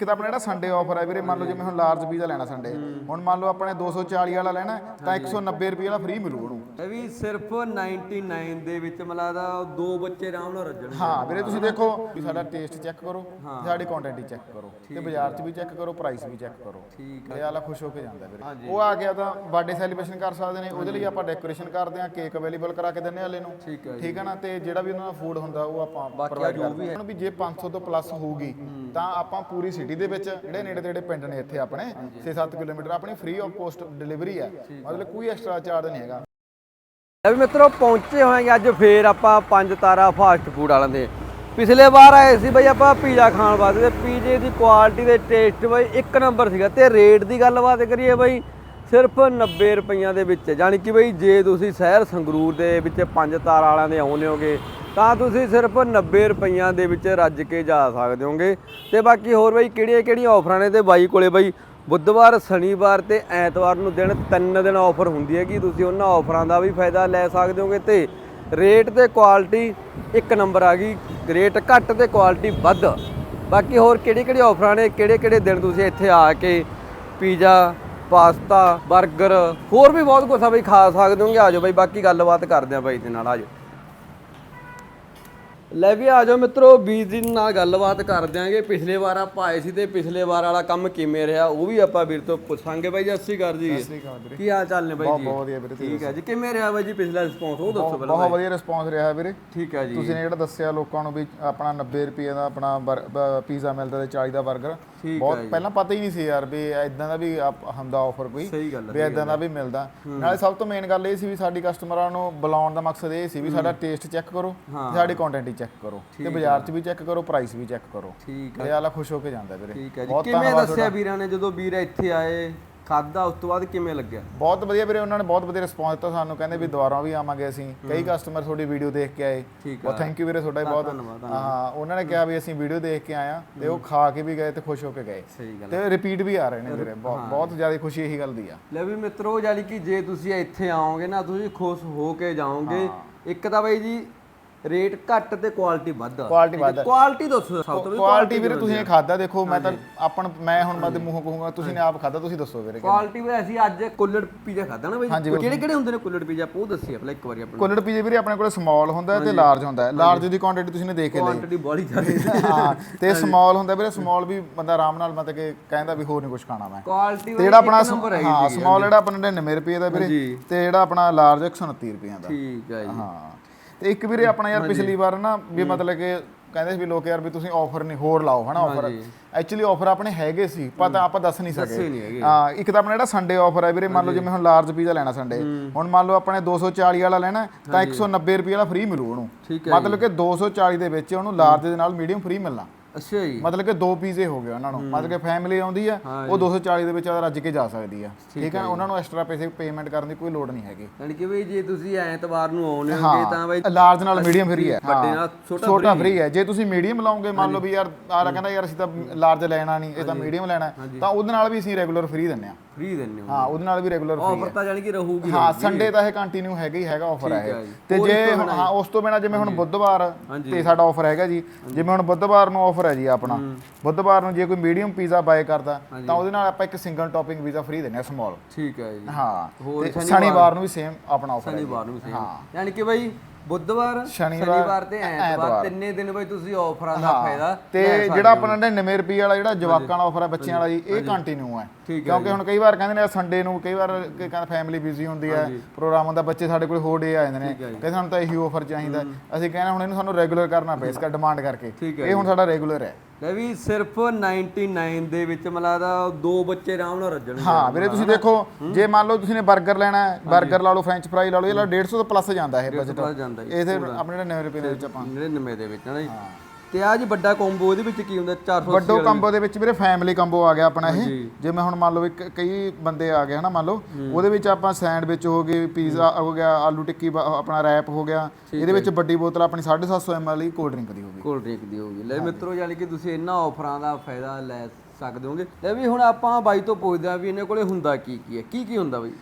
ਇੱਕ ਤਾਂ ਆਪਣਾ ਜਿਹੜਾ ਸੰਡੇ ਆਫਰ ਹੈ ਵੀਰੇ ਮੰਨ ਲਓ ਜਿਵੇਂ ਹੁਣ ਲਾਰਜ ਪੀਜ਼ਾ ਲੈਣਾ ਸੰਡੇ ਹੁਣ ਮੰਨ ਲਓ ਆਪਣੇ 240 ਵਾਲਾ ਲੈਣਾ ਹੈ, ਤਾਂ 190 ਰੁਪਏ ਵਾਲਾ ਫ੍ਰੀ ਮਿਲੂ ਉਹਨੂੰ। ਇਹ ਵੀ ਸਿਰਫ 99 ਦੇ ਵਿੱਚ ਮਿਲਾਦਾ ਦੋ ਬੱਚੇ ਆਰਾਮ ਨਾਲ ਰੱਜਣਗੇ ਹਾਂ ਵੀਰੇ ਤੁਸੀਂ ਦੇਖੋ ਵੀ ਸਾਡਾ ਟੇਸਟ ਚੈੱਕ ਕਰੋ ਸਾਡੀ ਕੁਆਂਟੀਟੀ ਚੈੱਕ ਕਰੋ ਤੇ ਬਾਜ਼ਾਰ 'ਚ ਵੀ ਚੈੱਕ ਕਰੋ ਪ੍ਰਾਈਸ ਵੀ ਚੈੱਕ ਕਰੋ। ਠੀਕ ਇਹ ਵਾਲਾ ਖੁਸ਼ ਹੋ ਕੇ ਜਾਂਦਾ ਵੀਰੇ। ਉਹ ਆ ਗਿਆ ਤਾਂ ਬਰਥਡੇ ਸੈਲੀਬ੍ਰੇਸ਼ਨ ਕਰ ਸਕਦੇ ਨੇ ਉਹਦੇ ਲਈ ਆਪਾਂ ਡੈਕੋਰੇਸ਼ਨ ਕਰਦੇ ਆ ਕੇਕ ਅਵੇਲੇਬਲ ਕਰਾ ਕੇ ਦਿੰਨੇ ਵਾਲੇ ਨੂੰ। ਠੀਕ ਹੈ ਠੀਕ ਹੈ ਨਾ? ਤੇ ਜਿਹੜਾ ਵੀ ਉਹਨਾਂ ਦਾ ਫੂਡ ਹੁੰਦਾ ਉਹ ਆਪਾਂ ਪ੍ਰੋਵਾਈਡ ਕਰਦੇ ਹਾਂ। ਵੀ ਜੇ 500 ਤੋਂ ਪਲੱਸ ਹੋਊਗੀ ਤਾਂ ਆਪਾਂ ਪੂਰੀ ਸਿਟੀ ਦੇ ਵਿੱਚ ਜਿਹੜੇ ਨੇੜੇ ਤੇੜੇ ਪਿੰਡ ਨੇ ਇੱਥੇ ਆਪਣੇ 6-7 ਕਿਲੋਮੀਟਰ ਆਪਣੀ ਫ੍ਰੀ ਆਫ ਕੋਸਟ ਡਿਲੀਵਰੀ ਹੈ। ਮਤਲਬ ਕੋਈ ਐਕਸਟਰਾ ਚਾਰਜ ਨਹੀਂ ਹੈਗਾ। ਇਹ ਵੀ ਮਿੱਤਰੋ ਪਹੁੰਚੇ ਹੋਏ ਅੱਜ ਫੇਰ ਆਪਾਂ ਪੰਜ ਤਾਰਾ ਫਾਸਟ ਫੂਡ ਵਾਲਿਆਂ ਦੇ। ਪਿਛਲੇ ਵਾਰ ਆਏ ਸੀ ਬਈ ਆਪਾਂ ਪੀਜ਼ਾ ਖਾਣ ਵਾਸਤੇ ਤੇ ਪੀਜ਼ੇ ਦੀ ਕੁਆਲਿਟੀ ਤੇ ਟੇਸਟ ਬਈ ਇੱਕ ਨੰਬਰ ਸੀਗਾ ਤੇ ਰੇਟ ਦੀ ਗੱਲਬਾਤ ਕਰੀਏ ਬਈ ਸਿਰਫ 90 ਰੁਪਈਆਂ ਦੇ ਵਿੱਚ। ਜਾਣੀ ਕਿ ਬਈ ਜੇ ਤੁਸੀਂ ਸ਼ਹਿਰ ਸੰਗਰੂਰ ਦੇ ਵਿੱਚ ਪੰਜ ਤਾਰ ਵਾਲਿਆਂ ਦੇ ਆਉਂਦੇ ਹੋਗੇ ਤਾਂ ਤੁਸੀਂ ਸਿਰਫ 90 ਰੁਪਈਆਂ ਦੇ ਵਿੱਚ ਰੱਜ ਕੇ ਜਾ ਸਕਦੇ ਹੋਗੇ। ਤੇ ਬਾਕੀ ਹੋਰ ਬਈ, ਕਿਹੜੀਆਂ ਕਿਹੜੀਆਂ ਆਫਰਾਂ ਨੇ? ਤੇ ਬਾਈ ਕੋਲੇ ਬਾਈ, ਬੁੱਧਵਾਰ, ਸ਼ਨੀਵਾਰ ਤੇ ਐਤਵਾਰ ਨੂੰ ਦਿਨ ਤਿੰਨ ਦਿਨ ਆਫਰ ਹੁੰਦੀ ਹੈ ਕਿ ਤੁਸੀਂ ਉਹਨਾਂ ਆਫਰਾਂ ਦਾ ਵੀ ਫਾਇਦਾ ਲੈ ਸਕਦੇ ਹੋਗੇ। ਤੇ ਰੇਟ ਤੇ ਕੁਆਲਿਟੀ ਇੱਕ ਨੰਬਰ ਆ ਗਈ। ਰੇਟ ਘੱਟ ਤੇ ਕੁਆਲਿਟੀ ਵੱਧ। ਬਾਕੀ ਹੋਰ ਕਿਹੜੀ ਕਿਹੜੀ ਆਫਰਾਂ ਨੇ? ਕਿਹੜੇ ਕਿਹੜੇ ਦਿਨ ਤੁਸੀਂ ਇੱਥੇ ਆ ਕੇ ਪੀਜ਼ਾ, ਪਾਸਤਾ 버ਗਰ ਹੋਰ ਵੀ ਬਹੁਤ ਕੁਝ ਆ ਬਈ, ਖਾ ਸਕਦੇ ਹੋਗੇ। ਆਜੋ ਬਈ, ਬਾਕੀ ਗੱਲਬਾਤ ਕਰਦੇ ਆ ਬਾਈ ਦੇ ਨਾਲ। ਆਜੋ ਲੈ ਵੀ ਆ ਜਾਓ ਮਿੱਤਰੋ ਵੀਰ ਜੀ ਨਾਲ ਗੱਲਬਾਤ ਕਰ ਦਿਆਂਗੇ। ਪਿਛਲੇ ਵਾਰ ਆਪਾਂ ਆਏ ਸੀ ਤੇ ਪਿਛਲੇ ਵਾਰ ਵਾਲਾ ਕੰਮ ਕਿਵੇਂ ਰਿਹਾ ਉਹ ਵੀ ਆਪਾਂ ਵੀਰ ਤੋਂ ਪੁੱਛਾਂਗੇ ਬਾਈ ਜੀ ਅੱਸੀ ਕਰ ਜੀ। ਕੀ ਹਾਲ ਚਾਲ ਨੇ ਬਾਈ ਜੀ? ਬਹੁਤ ਵਧੀਆ ਵੀਰੇ ਠੀਕ ਹੈ ਜੀ ਕਿਵੇਂ ਰਿਹਾ ਬਾਈ ਜੀ ਪਿਛਲਾ ਰਿਸਪੌਂਸ ਉਹ ਦੱਸੋ ਪਹਿਲਾਂ ਬਹੁਤ ਵਧੀਆ ਰਿਸਪੌਂਸ ਰਿਹਾ ਵੀਰੇ। ਠੀਕ ਹੈ ਜੀ। ਤੁਸੀਂ ਨੇ ਜਿਹੜਾ ਦੱਸਿਆ ਲੋਕਾਂ ਨੂੰ ਵੀ ਆਪਣਾ 90 ਰੁਪਏ ਦਾ ਆਪਣਾ ਪੀਜ਼ਾ ਮਿਲਦਾ ਤੇ 40 ਦਾ 버ਗਰ ਬਹੁਤ ਪਹਿਲਾਂ ਪਤਾ ਹੀ ਨਹੀਂ ਸੀ ਯਾਰ ਵੀ ਇਦਾਂ ਦਾ ਵੀ ਆਪ- ਹੁੰਦਾ ਆਫਰ ਕੋਈ ਸਹੀ ਗੱਲ ਹੈ ਵੀ ਇਦਾਂ ਦਾ ਵੀ ਮਿਲਦਾ। ਨਾਲੇ ਸਭ ਤੋਂ ਮੇਨ ਗੱਲ ਇਹ ਸੀ ਵੀ ਸਾਡੀ ਕਸਟਮਰਾਂ ਨੂੰ ਬੁਲਾਉਣ ਦਾ ਮਕਸਦ ਇਹ ਸੀ ਵੀ ਸਾਡਾ ਟੇਸਟ ਚੈੱਕ ਕਰੋ ਤੇ ਸਾਡੀ ਕੁਆਂਟੀਟੀ ਚੈੱਕ ਕਰੋ ਤੇ ਬਾਜ਼ਾਰ 'ਚ ਵੀ ਚੈੱਕ ਕਰੋ ਪ੍ਰਾਈਸ ਵੀ ਚੈੱਕ ਕਰੋ। ਠੀਕ ਇਹ ਵਾਲਾ ਖੁਸ਼ ਹੋ ਕੇ ਜਾਂਦਾ ਵੀਰੇ। ਠੀਕ ਹੈ ਜੀ। ਬਹੁਤ ਕਿਵੇਂ ਧੰਨਵਾਦ ਦੱਸਿਆ ਵੀਰਾਂ ਨੇ ਜਦੋਂ ਵੀਰ ਇੱਥੇ ਆਏ? ਖਾਦਾ ਉਸ ਤੋਂ ਬਾਅਦ ਕਿਵੇਂ ਲੱਗਿਆ? ਬਹੁਤ ਵਧੀਆ ਵੀਰੇ ਉਹਨਾਂ ਨੇ ਬਹੁਤ ਵਧੀਆ ਰਿਸਪੌਂਸ ਦਿੱਤਾ ਸਾਨੂੰ। ਕਹਿੰਦੇ ਵੀ ਦੁਬਾਰਾ ਵੀ ਆਵਾਂਗੇ ਅਸੀਂ। ਕਈ ਕਸਟਮਰ ਤੁਹਾਡੀ ਵੀਡੀਓ ਦੇਖ ਕੇ ਆਏ। ਠੀਕ ਉਹ ਥੈਂਕ ਯੂ ਵੀਰੇ ਤੁਹਾਡਾ ਬਹੁਤ। ਹਾਂ ਉਹਨਾਂ ਨੇ ਕਿਹਾ ਵੀ ਅਸੀਂ ਵੀਡੀਓ ਦੇਖ ਕੇ ਆਏ ਆ ਤੇ ਉਹ ਖਾ ਕੇ ਵੀ ਗਏ ਤੇ ਖੁਸ਼ ਹੋ ਕੇ ਗਏ। ਤੇ ਰਿਪੀਟ ਵੀ ਆ ਰਹੇ ਨੇ ਵੀਰੇ ਬਹੁਤ ਬਹੁਤ ਜ਼ਿਆਦਾ ਖੁਸ਼ੀ ਇਹੀ ਗੱਲ ਦੀ ਆ। ਲੈ ਵੀ ਮਿੱਤਰੋ ਜਾਨੀ ਕਿ ਜੇ ਤੁਸੀਂ ਇੱਥੇ ਆਓਗੇ ਨਾ ਤੁਸੀਂ ਖੁਸ਼ ਹੋ ਕੇ ਜਾਓਗੇ। ਇੱਕ ਤਾਂ ਬਾਈ ਜੀ ਰੇਟ ਘੱਟ ਤੇ ਕੁਆਲਿਟੀ ਵੱਧ ਕੁਆਲਿਟੀ ਵੱਧ ਕੁਆਲਿਟੀ ਦੱਸੋ ਸਭ ਤੋਂ ਕੁਆਲਿਟੀ ਵੀਰੇ ਤੁਸੀਂ ਇਹ ਖਾਦਾ ਦੇਖੋ ਮੈਂ ਤਾਂ ਆਪਣ ਮੈਂ ਹੁਣ ਮਦ ਮੂੰਹੋਂ ਕਹੂੰਗਾ ਤੁਸੀਂ ਨੇ ਆਪ ਖਾਦਾ ਤੁਸੀਂ ਦੱਸੋ ਵੀਰੇ ਕੁਆਲਿਟੀ ਵੀ ਅਸੀਂ ਅੱਜ ਕੁੱਲੜ ਪੀਜ਼ਾ ਖਾਦਾ ਨਾ ਬਾਈ। ਕਿਹੜੇ ਕਿਹੜੇ ਹੁੰਦੇ ਨੇ ਕੁੱਲੜ ਪੀਜ਼ਾ? ਉਹ ਦੱਸੀ ਪਹਿਲਾਂ ਇੱਕ ਵਾਰੀ ਆਪਾਂ ਕੁੱਲੜ ਪੀਜੇ ਵੀਰੇ ਆਪਣੇ ਕੋਲ ਸਮਾਲ ਹੁੰਦਾ ਤੇ ਲਾਰਜ ਹੁੰਦਾ। ਲਾਰਜ ਦੀ ਕੁਆਂਟੀਟੀ ਤੁਸੀਂ ਨੇ ਦੇਖ ਕੇ ਲਈ। ਕੁਆਂਟੀਟੀ ਬੜੀ ਜ਼ਿਆਦਾ। ਹਾਂ ਤੇ ਸਮਾਲ ਹੁੰਦਾ ਵੀਰੇ ਸਮਾਲ ਵੀ ਬੰਦਾ ਆਰਾਮ ਨਾਲ ਮਤਲਬ ਕਿ ਕਹਿੰਦਾ ਵੀ ਹੋਰ ਨਹੀਂ ਕੁਝ ਖਾਣਾ ਮੈਂ। ਕੁਆਲਿਟੀ ਤੇ ਜਿਹੜਾ ਆਪਣਾ ਹੈ ਸਮਾਲ ਜਿਹੜਾ ਆਪਣਾ 99 ਰੁਪਏ ਦਾ ਵੀਰੇ। ਤੇ ਜਿਹੜਾ ਆਪਣਾ ਲਾਰਜ 129 ਰੁਪਏ ਦਾ। ਠੀਕ ਹੈ ਜੀ। ਹਾਂ। ਤੇ ਇੱਕ ਵੀਰੇ ਆਪਣਾ ਯਾਰ ਪਿਛਲੀ ਵਾਰ ਨਾ ਵੀ ਮਤਲਬ ਕਿ ਕਹਿੰਦੇ ਸੀ ਵੀ ਲੋਕ ਯਾਰ ਵੀ ਤੁਸੀਂ ਆਫਰ ਨਹੀਂ ਹੋਰ ਲਾਓ ਹਨਾ ਆਫਰ ਐਕਚੁਅਲੀ ਆਫਰ ਆਪਣੇ ਹੈਗੇ ਸੀ ਪਤਾ ਆਪਾਂ ਦੱਸ ਨਹੀਂ ਦੱਸੇ ਨਹੀਂ ਸਕੇ ਹੈਗੇ। ਹਾਂ ਇੱਕ ਤਾਂ ਆਪਣਾ ਜਿਹੜਾ ਸੰਡੇ ਆਫਰ ਹੈ ਵੀਰੇ ਮੰਨ ਲਓ ਜਿਵੇਂ ਹੁਣ ਲਾਰਜ ਪੀਜ਼ਾ ਲੈਣਾ ਸੰਡੇ ਹੁਣ ਮੰਨ ਲਓ ਆਪਣੇ 240 ਵਾਲਾ ਲੈਣਾ ਤਾਂ 190 ਰੁਪਏ ਵਾਲਾ ਫ੍ਰੀ ਮਿਲੂ ਉਹਨੂੰ। ਮਤਲਬ ਕਿ 240 ਦੇ ਵਿੱਚ ਉਹਨੂੰ ਲਾਰਜ ਦੇ ਨਾਲ ਮੀਡੀਅਮ ਫ੍ਰੀ ਮਿਲਣਾ। ਅੱਛਾ ਜੀ। ਮਤਲਬ ਕਿ ਦੋ ਪੀਜ਼ੇ ਹੋ ਗਏ ਉਹਨਾਂ ਨੂੰ। ਮਤਲਬ ਕਿ ਫੈਮਿਲੀ ਆਉਂਦੀ ਆ ਉਹ 240 ਦੇ ਵਿੱਚ ਰੱਜ ਕੇ ਜਾ ਸਕਦੀ ਆ। ਠੀਕ ਹੈ ਉਹਨਾਂ ਨੂੰ ਐਕਸਟਰਾ ਪੈਸੇ ਪੇਮੈਂਟ ਕਰਨ ਦੀ ਕੋਈ ਲੋੜ ਨਹੀਂ ਹੈਗੀ। ਯਾਨੀ ਕਿ ਵੀ ਜੇ ਤੁਸੀਂ ਐਤਵਾਰ ਨੂੰ ਆਉਣੇ ਹੋਗੇ ਤਾਂ ਬਾਈ ਲਾਰਜ ਨਾਲ ਮੀਡੀਅਮ ਫ੍ਰੀ ਹੈ। ਵੱਡੇ। ਨਾਲ ਛੋਟਾ ਫ੍ਰੀ ਹੈ। ਜੇ ਤੁਸੀਂ ਮੀਡੀਅਮ ਲਾਓਗੇ ਮੰਨ ਲਓ ਵੀ ਯਾਰ ਆਲਾ ਕਹਿੰਦਾ ਯਾਰ ਅਸੀਂ ਤਾਂ ਲਾਰਜ ਲੈਣਾ ਨਹੀਂ ਇਹ ਤਾਂ ਮੀਡੀਅਮ ਲੈਣਾ ਤਾਂ ਉਹਦੇ ਨਾਲ ਵੀ ਅਸੀਂ ਰੈਗੂਲਰ ਫ੍ਰੀ ਦਿੰਨੇ ਆ ਫ੍ਰੀ ਦਿੰਨੇ ਹੋ। ਹਾਂ ਉਹਦੇ ਨਾਲ ਵੀ ਰੈਗੂਲਰ ਫ੍ਰੀ ਆਫਰ ਤਾਂ ਜਾਨੀ ਕਿ ਰਹੂਗੀ ਹਾਂ ਸੰਡੇ ਤਾਂ ਇਹ ਕੰਟੀਨਿਊ ਹੈਗਾ ਹੀ ਹੈਗਾ ਆਫਰ ਹੈ। ਤੇ ਜੇ ਹਾਂ ਉਸ ਤੋਂ ਬਿਨਾ ਜਿਵੇਂ ਹੁਣ ਬੁੱਧਵਾਰ ਤੇ ਸਾਡਾ ਆਫਰ ਹੈਗਾ ਜੀ। ਜਿਵੇਂ ਹੁਣ ਬੁੱਧਵਾਰ ਨੂੰ ਆਫਰ ਹੈ ਜੀ ਆਪਣਾ। ਬੁੱਧਵਾਰ ਨੂੰ ਜੇ ਕੋਈ ਮੀਡੀਅਮ ਪੀਜ਼ਾ ਬਾਏ ਕਰਦਾ ਤਾਂ ਉਹਦੇ ਨਾਲ ਆਪਾਂ ਇੱਕ ਸਿੰਗਲ ਟੌਪਿੰਗ ਪੀਜ਼ਾ ਫ੍ਰੀ ਦਿੰਨੇ ਆ ਸਮਾਲ ਠੀਕ ਹੈ ਜੀ। ਹਾਂ। ਹੋਰ ਤੇ ਸ਼ਨੀਵਾਰ ਨੂੰ ਵੀ ਸੇਮ ਆਪਣਾ ਆਫਰ ਹੈ ਸ਼ਨੀਵਾਰ ਨੂੰ ਸੇਮ ਯਾਨੀ ਕਿ ਬਾਈ ਬੁੱਧਵਾਰ ਸ਼ਨੀਵਾਰ, ਤੇ ਐਤਵਾਰ ਤਿੰਨੇ ਦਿਨ ਬਾਈ ਤੁਸੀਂ ਆਫਰਾਂ ਦਾ ਫਾਇਦਾ ਤੇ ਜਿਹੜਾ ਆਪਣਾ 99 ਰੁਪਏ ਵਾਲਾ ਜਿਹੜਾ ਜਵਾਕਾਂ ਵਾਲਾ ਆਫਰ ਹੈ ਬੱਚਿਆਂ ਵਾਲਾ ਜੀ ਇਹ ਕੰਟੀਨਿਊ ਹੈ ਕਿਉਂਕਿ ਹੁਣ ਕਈ ਵਾਰ ਕਹਿੰਦੇ ਨੇ ਸੰਡੇ ਨੂੰ ਕਈ ਵਾਰ ਕਹਿੰਦਾ ਫੈਮਿਲੀ ਬਿਜ਼ੀ ਹੁੰਦੀ ਹੈ ਪ੍ਰੋਗਰਾਮ ਹੁੰਦਾ ਬੱਚੇ ਸਾਡੇ ਕੋਲ ਹੋਰ ਡੇ ਆ ਜਾਂਦੇ ਨੇ। ਕਹਿੰਦੇ ਸਾਨੂੰ ਤਾਂ ਇਹੀ ਆਫਰ ਚਾਹੀਦਾ। ਅਸੀਂ ਕਹਿੰਦੇ ਹੁਣ ਇਹਨੂੰ ਸਾਨੂੰ ਰੈਗੂਲਰ ਕਰਨਾ ਪਏ ਇਸ ਦਾ ਡਿਮਾਂਡ ਕਰਕੇ। ਇਹ ਹੁਣ ਸਾਡਾ ਰੈਗੂਲਰ ਹੈ। ਲੈ ਵੀ ਸਿਰਫ 99 ਦੇ ਵਿੱਚ ਮਿਲਾਦਾ ਦੋ ਬੱਚੇ ਆਰਾਮ ਨਾਲ ਰੱਜਣਗੇ। ਹਾਂ ਵੀਰੇ ਤੁਸੀਂ ਦੇਖੋ ਜੇ ਮੰਨ ਲਓ ਤੁਸੀਂ ਨੇ 버ਗਰ ਲੈਣਾ ਹੈ 버ਗਰ ਲਾ ਲਓ ਫ੍ਰੈਂਚ ਫਰਾਈ ਲਾ ਲਓ ਇਹ ਲਾ 150 ਤੋਂ ਪਲੱਸ ਜਾਂਦਾ ਇਹ ਬਜਟ ਪਲੱਸ ਜਾਂਦਾ ਜੀ। ਇਹ ਤੇ ਆਪਣੇ 99 ਰੁਪਏ ਦੇ ਵਿੱਚ ਆਪਾਂ। 99 ਦੇ ਵਿੱਚ ਨਾ ਜੀ? ਤੇ ਆ ਜੀ ਵੱਡਾ ਕੰਬੋ ਇਹਦੇ ਵਿੱਚ ਕੀ ਹੁੰਦਾ? 480 ਵੱਡੋ ਕੰਬੋ ਦੇ ਵਿੱਚ ਵੀਰੇ ਫੈਮਿਲੀ ਕੰਬੋ ਆ ਗਿਆ ਆਪਣਾ ਇਹ। ਜਿਵੇਂ ਹੁਣ ਮੰਨ ਲਓ ਇੱਕ ਕਈ ਬੰਦੇ ਆ ਗਏ ਹਨਾ ਮੰਨ ਲਓ। ਉਹਦੇ ਵਿੱਚ ਆਪਾਂ ਸੈਂਡਵਿਚ ਹੋ ਗਏ ਪੀਜ਼ਾ ਹੋ ਗਿਆ ਆਲੂ ਟਿੱਕੀ ਆਪਣਾ ਰੈਪ ਹੋ ਗਿਆ। ਇਹਦੇ ਵਿੱਚ ਵੱਡੀ ਬੋਤਲ ਆਪਣੀ 750 ml ਦੀ ਕੋਲਡ ਡਰਿੰਕ ਦੀ ਹੋਗੀ ਕੋਲਡ ਡਰਿੰਕ ਦੀ ਹੋਊਗੀ ਲੈ ਮਿੱਤਰੋ ਯਾਨੀ ਕਿ ਤੁਸੀਂ ਇਹਨਾਂ ਆਫਰਾਂ ਦਾ ਫਾਇਦਾ ਲੈ ਸਕਦੇ ਹੋਗੇ। ਲੈ ਵੀ ਹੁਣ ਆਪਾਂ ਬਾਈ ਤੋਂ ਪੁੱਛਦੇ ਆ ਵੀ ਇਹਨਾਂ ਕੋਲੇ ਹੁੰਦਾ ਕੀ ਕੀ ਹੈ? ਕੀ ਕੀ ਹੁੰਦਾ ਬਾਈ?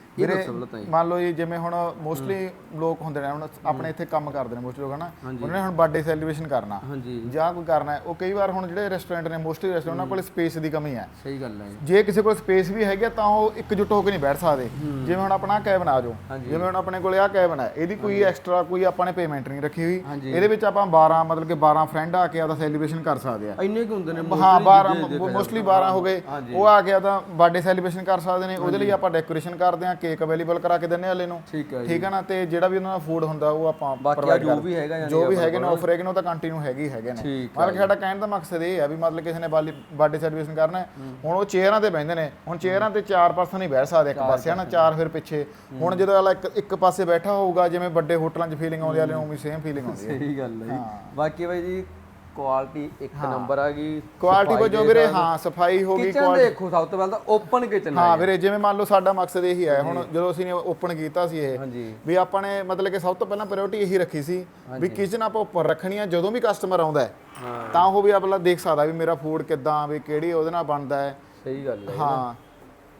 ਜੀ। ਮੰਨ ਲਓ ਜੀ ਜਿਵੇਂ ਹੁਣ ਮੋਸਟਲੀ ਲੋਕ ਹੁੰਦੇ ਨੇ ਹੁਣ ਆਪਣੇ ਇੱਥੇ ਕੰਮ ਕਰਦੇ ਨੇ ਮੋਸਟਲੀ ਲੋਕ ਹਨਾ? ਉਹਨਾਂ ਨੇ ਹੁਣ ਬਰਥਡੇ ਸੈਲੀਬ੍ਰੇਸ਼ਨ ਕਰਨਾ ਜਾਂ ਕੋਈ ਕਰਨਾ ਹੈ, ਉਹ ਕਈ ਵਾਰ ਹੁਣ ਜਿਹੜੇ ਰੈਸਟੋਰੈਂਟ ਨੇ ਮੋਸਟਲੀ ਰੈਸਟੋਰੈਂਟ ਉਹਨਾਂ ਕੋਲ ਸਪੇਸ ਦੀ ਕਮੀ ਹੈ। ਸਹੀ ਗੱਲ ਹੈ ਜੀ। ਕਿਸੇ ਕੋਲ ਸਪੇਸ ਵੀ ਹੈਗੀ ਤਾਂ ਉਹ ਇੱਕਜੁੱਟ ਹੋ ਕੇ ਨਹੀਂ ਬੈਠ ਸਕਦੇ। ਜਿਵੇਂ ਹੁਣ ਆਪਣਾ ਕੈਬਨ ਆ ਜਾਓ। ਜਿਵੇਂ ਹੁਣ ਆਪਣੇ ਕੋਲੇ ਆ ਕੈਬਨ ਹੈ ਇਹਦੀ ਕੋਈ ਐਕਸਟਰਾ ਕੋਈ ਆਪਾਂ ਨੇ ਪੇਮੈਂਟ ਨਹੀਂ ਰੱਖੀ ਹੋਈ। ਇਹਦੇ ਵਿੱਚ ਆਪਾਂ 12 ਮਤਲਬ ਕਿ 12 ਫਰੈਂਡ ਆ ਕੇ ਆਪਦਾ ਸੈਲੀਬ੍ਰੇਸ਼ਨ ਕਰ ਸਕਦੇ ਆ। ਇੰਨੇ ਕੁ ਹੁੰਦੇ ਨੇ ਹਾਂ mostly 12 ਜੇ ਦੇਖਿਆ ਮੋਸਟਲੀ 12 ਹੋ ਗਏ। ਉਹ ਆ ਕੇ ਤਾਂ ਬਰਥਡੇ ਸੈਲੀਬ੍ਰੇਸ਼ਨ ਕਰ ਸਕਦੇ ਨੇ। ਉਹਦੇ ਲਈ ਆਪਾਂ ਡੈਕੋਰੇਸ਼ਨ ਕਰਦੇ ਆ ਕੇਕ ਅਵੇਲੇਬਲ ਕਰਾ ਕੇ ਦਿੰਨੇ ਵਾਲੇ ਨੂੰ। ਠੀਕ ਹੈ ਠੀਕ ਹੈ ਨਾ? ਤੇ ਜਿਹੜਾ ਵੀ ਉਹਨਾਂ ਦਾ ਫੂਡ ਹੁੰਦਾ ਉਹ ਆਪਾਂ ਬਾਕੀ ਜੋ ਵੀ ਹੈਗਾ ਯਾਨੀ ਜੋ ਵੀ ਹੈਗੇ ਨੇ ਆਫਰ ਹੈਗੇ ਨੇ ਉਹ ਤਾਂ ਕੰਟੀਨਿਊ ਹੈਗੇ ਹੈਗੇ ਨੇ। ਮਤਲਬ ਕਿ ਸਾਡਾ ਕਹਿਣ ਦਾ ਮਕਸਦ ਇਹ ਹੈ ਵੀ ਮਤਲਬ ਕਿਸੇ ਨੇ ਬਰਥਡੇ ਸੈਲੀਬ੍ਰੇਸ਼ਨ ਕਰਨਾ ਹੈ, ਹੁਣ ਉਹ ਚੇਅਰਾਂ ਤੇ ਬੈਠਦੇ ਨੇ। ਹੁਣ ਚੇਅਰਾਂ ਤੇ ਚਾਰ ਪਰਸਨ ਹੀ ਬੈਠ ਸਕਦੇ ਇੱਕ ਪਾਸੇ ਹਨਾ ਚਾਰ ਫਿਰ ਪਿੱਛੇ। ਹੁਣ ਜਦੋਂ ਅਗਲਾ ਇੱਕ ਇੱਕ ਪਾਸੇ ਬੈਠਾ ਹੋਊਗਾ ਜਿਵੇਂ ਵੱਡੇ ਹੋਟਲਾਂ 'ਚ ਫੀਲਿੰਗ ਆਉਂਦੀ ਆ ਲੈ ਉਵੇਂ ਸੇਮ ਫੀਲਿੰਗ ਆਉਂਦੀ ਹੈ ਸਹੀ ਗੱਲ ਹੈ। ਬਾਕੀ ਬਾਈ ਜੀ ਕੁਆਲਿਟੀ ਇੱਕ ਨੰਬਰ ਆ ਗਈ ਕੁਆਲਿਟੀ ਵਜੋਂ ਵੀਰੇ ਹਾਂ ਸਫ਼ਾਈ ਹੋ ਗਈ ਕਿਚਨ ਦੇਖੋ ਸਭ ਤੋਂ ਪਹਿਲਾਂ ਤਾਂ ਓਪਨ ਕਿਚਨ ਹਾਂ ਵੀਰੇ ਜਿਵੇਂ ਮੰਨ ਲਓ ਸਾਡਾ ਮਕਸਦ ਇਹੀ ਹੈ ਹੁਣ ਜਦੋਂ ਅਸੀਂ ਓਪਨ ਕੀਤਾ ਸੀ ਇਹ ਵੀ ਆਪਾਂ ਨੇ ਮਤਲਬ ਕਿ ਸਭ ਤੋਂ ਪਹਿਲਾਂ ਪ੍ਰਾਇੋਰਟੀ ਇਹੀ ਰੱਖੀ ਸੀ ਵੀ ਕਿਚਨ ਆਪਾਂ ਉੱਪਰ ਰੱਖਣੀ ਆ ਜਦੋਂ ਵੀ ਕਸਟਮਰ ਆਉਂਦਾ ਤਾਂ ਉਹ ਵੀ ਆਪਣਾ ਦੇਖ ਸਕਦਾ ਵੀ ਮੇਰਾ ਫੂਡ ਕਿੱਦਾਂ ਵੀ ਕਿਹੜੀ ਉਹਦੇ ਨਾਲ ਬਣਦਾ ਹੈ। ਸਹੀ ਗੱਲ ਹੈ ਹਾਂ।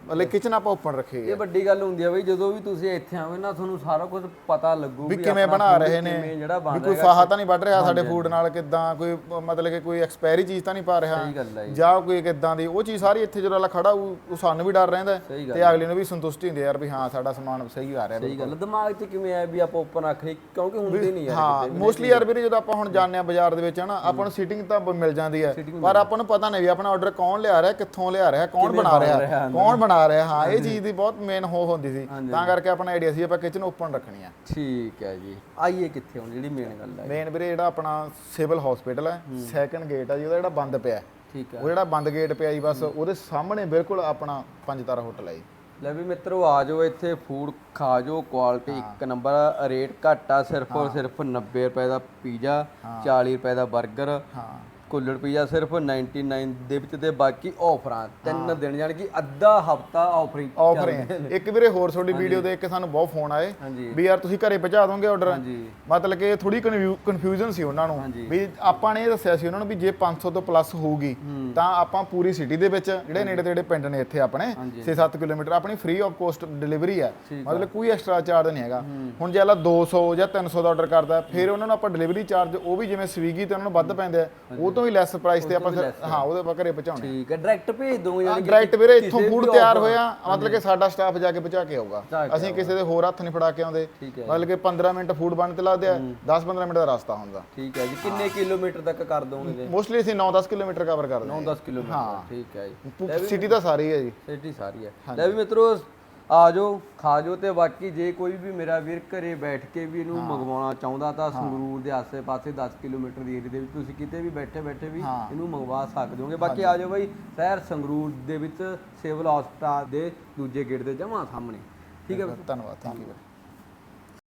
ਮਤਲਬ ਕਿਚਨ ਆਪਾਂ ਉੱਪਰ ਰੱਖੀ ਹੈ ਇਹ ਵੱਡੀ ਗੱਲ ਹੁੰਦੀ ਆ ਬਈ ਜਦੋਂ ਵੀ ਤੁਸੀਂ ਇੱਥੇ ਆਵੇ ਨਾ ਤੁਹਾਨੂੰ ਸਾਰਾ ਕੁਝ ਪਤਾ ਲੱਗੂ ਵੀ ਕਿਵੇਂ ਆਪਣਾ ਬਣਾ food ਰਹੇ ਨੇ ਕਿਵੇਂ ਜਿਹੜਾ ਵੀ ਬਣ ਕੋਈ ਫਾਹਾ ਤਾਂ ਨਹੀਂ ਵੱਢ ਰਿਹਾ ਸਾਡੇ ਫੂਡ ਨਾਲ ਕਿੱਦਾਂ ਕੋਈ ਅ, ਮਤਲਬ ਕਿ ਕੋਈ ਐਕਸਪਾਇਰੀ ਚੀਜ਼ ਤਾਂ ਨਹੀਂ ਪਾ ਰਿਹਾ। ਸਹੀ ਗੱਲ ਹੈ ਜੀ। ਜਾਂ ਕੋਈ ਕਿੱਦਾਂ ਦੀ ਉਹ ਚੀਜ਼ ਸਾਰੀ ਇੱਥੇ ਜਦੋਂ ਅਗਲਾ ਖੜਾ ਉਹ ਸਾਨੂੰ ਵੀ ਡਰ ਰਹਿੰਦਾ ਹੈ ਸਹੀ ਗੱਲ ਤੇ ਅਗਲੇ ਨੂੰ ਵੀ ਸੰਤੁਸ਼ਟੀ ਹੁੰਦੀ ਹੈ ਯਾਰ ਵੀ ਹਾਂ ਸਾਡਾ ਸਮਾਨ ਸਹੀ ਆ ਰਿਹਾ ਸਹੀ ਗੱਲ ਦਿਮਾਗ 'ਚ ਕਿਵੇਂ ਆਇਆ ਵੀ ਆਪਾਂ ਓਪਨ ਰੱਖ ਲਈ? ਕਿਉਂਕਿ ਹੁੰਦੇ ਨਹੀਂ ਯਾਰ ਹਾਂ ਮੋਸਟਲੀ ਯਾਰ ਵੀਰੇ ਜਦੋਂ ਆਪਾਂ ਹੁਣ ਜਾਂਦੇ ਆ ਬਾਜ਼ਾਰ ਦੇ ਵਿੱਚ ਹਨਾ ਆਪਾਂ ਨੂੰ ਸੀਟਿੰਗ ਤਾਂ ਬ- ਮਿਲ ਜਾਂਦੀ ਹੈ। ਪਰ ਆਪਾਂ ਨੂੰ ਪਤਾ ਨਹੀਂ ਵੀ ਆਪਣਾ ਆਰਡਰ ਕੌਣ ਲਿਆ ਰਿਹਾ ਕਿੱਥੋਂ ਲਿਆ ਰਿਹਾ ਕੌਣ ਬਣਾ ਰਿਹਾ ਕੌਣ ਬਣਾ ਰਿਹਾ ਹਾਂ ਇਹ ਚੀਜ਼ ਦੀ ਬਹੁਤ ਮੇਨ ਹੋ ਹੁੰਦੀ ਸੀ। ਤਾਂ ਕਰਕੇ ਆਪਣਾ ਆਈਡੀਆ ਸੀ ਆਪਾਂ ਕਿਚਨ ਓਪਨ ਰੱਖਣੀ ਆ। ਠੀਕ ਹੈ ਜੀ। ਆਈਏ ਕਿੱਥੇ ਹੁਣ ਜਿਹੜੀ ਮੇਨ ਗੱਲ ਹੈ। ਮੇਨ ਵੀਰੇ ਜਿਹੜਾ ਆਪਣਾ ਸਿਵਲ ਹਸਪੀਟਲ ਹੈ ਸੈਕੰਡ ਗੇਟ ਆ ਜੀ ਉਹਦਾ ਜਿਹੜਾ ਬੰਦ ਪਿਆ। ਠੀਕ ਹੈ। ਉਹ ਜਿਹੜਾ ਬੰਦ ਗੇਟ ਪਿਆ ਜੀ ਬਸ ਉਹਦੇ ਸਾਹਮਣੇ ਬਿਲਕੁਲ ਆਪਣਾ ਪੰਜ ਤਾਰਾ ਹੋਟਲ ਹੈ ਜੀ। ਲੈ ਵੀ ਮਿੱਤਰੋ ਆ ਜਾਓ ਇੱਥੇ ਫੂਡ ਖਾ ਜਾਓ ਕੁਆਲਿਟੀ ਇੱਕ ਨੰਬਰ ਰੇਟ ਘੱਟ ਆ ਸਿਰਫ ਔਰ ਸਿਰਫ 90 ਰੁਪਏ ਦਾ ਪੀਜ਼ਾ 40 ਰੁਪਏ ਦਾ 버ਗਰ ਹਾਂ ਕੁੱਲੜ ਪੀਜ਼ਾ ਸਿਰਫ 99 ਦੇ ਵਿੱਚ ਤੇ ਬਾਕੀ ਆਫਰਾਂ ਤਿੰਨ ਦਿਨ ਜਾਣੀ ਕਿ ਅੱਧਾ ਹਫਤਾ ਆਫਰਿੰਗ ਆਫਰ ਹੈ। ਇੱਕ ਵੀਰੇ ਹੋਰ ਤੁਹਾਡੀ ਵੀਡੀਓ ਦੇਖ ਕੇ ਸਾਨੂੰ ਬਹੁਤ ਫੋਨ ਆਏ ਹਾਂਜੀ। ਵੀ ਯਾਰ ਤੁਸੀਂ ਘਰੇ ਪਹੁੰਚਾ ਦੋਗੇ ਆਰਡਰ ਹਾਂਜੀ। ਮਤਲਬ ਕਿ ਥੋੜੀ ਕਨਫਿਊਜ਼ਨ ਸੀ ਉਹਨਾਂ ਨੂੰ। ਵੀ ਆਪਾਂ ਨੇ ਇਹ ਦੱਸਿਆ ਸੀ ਉਹਨਾਂ ਨੂੰ ਵੀ ਜੇ 500 ਤੋਂ ਪਲੱਸ ਹੋਊਗੀ ਤਾਂ ਆਪਾਂ ਪੂਰੀ ਸਿਟੀ ਦੇ ਵਿੱਚ ਜਿਹੜੇ ਨੇੜੇ ਤੇੜੇ ਪਿੰਡ ਨੇ ਇੱਥੇ ਆਪਣੇ 6-7 ਕਿਲੋਮੀਟਰ ਆਪਣੀ ਫ੍ਰੀ ਆਫ ਕੋਸਟ ਡਿਲੀਵਰੀ ਹੈ। ਮਤਲਬ ਕੋਈ ਐਕਸਟਰਾ ਚਾਰਜ ਨਹੀਂ ਹੈਗਾ। ਹੁਣ ਜੇ ਆਲਾ 200 ਜਾਂ 300 ਦਾ ਆਰਡਰ ਕਰਦਾ ਫਿਰ ਉਹਨਾਂ ਨੂੰ ਆਪਾਂ ਡਿਲੀਵਰੀ ਚਾਰਜ ਉਹ ਵੀ ਜਿਵੇਂ ਸਵੀਗੀ ਤੇ ਉਹਨਾਂ ਨੂੰ ਵੱਧ ਪੈਂਦੇ ਆ ਉਹ ਤੋਂ ਵੀ ਲੈਸ ਪ੍ਰਾਈਸ ਤੇ ਆਪਾਂ ਫਿਰ- ਹਾਂ। ਉਹਦੇ ਆਪਾਂ ਘਰੇ ਪਹੁੰਚਾਉਣੇ ਠੀਕ ਹੈ ਡਾਇਰੈਕਟ ਭੇਜ ਦੋਗੇ ਯਾਨੀ ਡਾਇਰੈਕਟ ਵੀਰੇ ਇੱਥੋਂ ਫੂਡ ਤਿਆਰ ਹੋਇਆ ਮਤਲਬ ਕਿ ਸਾਡਾ ਸਟਾਫ ਜਾ ਕੇ ਪਹੁੰਚਾ ਕੇ ਆਊਗਾ। ਅਸੀਂ ਕਿਸੇ ਦੇ ਹੋਰ ਹੱਥ ਨਹੀਂ ਫੜਾ ਕੇ ਆਉਂਦੇ। ਹੈ। ਮਤਲਬ ਕਿ 15 ਮਿੰਟ ਫੂਡ ਬਣ ਤੇ ਲੱਗਦੇ ਆ 10-15 ਮਿੰਟ ਦਾ ਰਸਤਾ ਹੁੰਦਾ। ਠੀਕ ਹੈ ਜੀ ਕਿੰਨੇ ਕਿਲੋਮੀਟਰ ਤੱਕ ਕਰ ਦੋਗੇ ਜੀ? ਮੋਸਟਲੀ ਅਸੀਂ 9-10 ਕਿਲੋਮੀਟਰ ਕਵਰ ਕਰਦੇ 9-10 ਕਿਲੋਮੀਟਰ ਠੀਕ ਹੈ ਜੀ। ਹਾਂ ਸਿਟੀ ਤਾਂ ਸਾਰੀ ਹੈ ਜੀ। ਸਿਟੀ ਸਾਰੀ ਹੈ। ਲੈ ਵੀ ਮਿੱਤਰੋ ਆ ਜਾਓ ਖਾ ਜਾਓ ਤੇ ਬਾਕੀ ਜੇ ਕੋਈ ਵੀ ਮੇਰਾ ਵੀਰ ਘਰੇ ਬੈਠ ਕੇ ਵੀ ਇਹਨੂੰ ਮੰਗਵਾਉਣਾ ਚਾਹੁੰਦਾ ਤਾਂ ਸੰਗਰੂਰ ਦੇ ਆਸੇ-ਪਾਸੇ 10 ਕਿਲੋਮੀਟਰ ਦੀ ਏਰੀਆ ਦੇ ਵਿੱਚ ਤੁਸੀਂ ਕਿਤੇ ਵੀ ਬੈਠੇ ਬੈਠੇ ਵੀ ਇਹਨੂੰ ਮੰਗਵਾ ਸਕਦੇ ਹੋਗੇ। ਬਾਕੀ ਆ ਜਾਓ ਬਾਈ ਸ਼ਹਿਰ ਸੰਗਰੂਰ ਦੇ ਵਿੱਚ ਸਿਵਲ ਹਸਪਤਾਲ ਦੇ ਦੂਜੇ ਗੇਟ ਦੇ ਜਮਾਂ ਸਾਹਮਣੇ। ਠੀਕ ਹੈ ਧੰਨਵਾਦ ਥੈਂਕ ਯੂ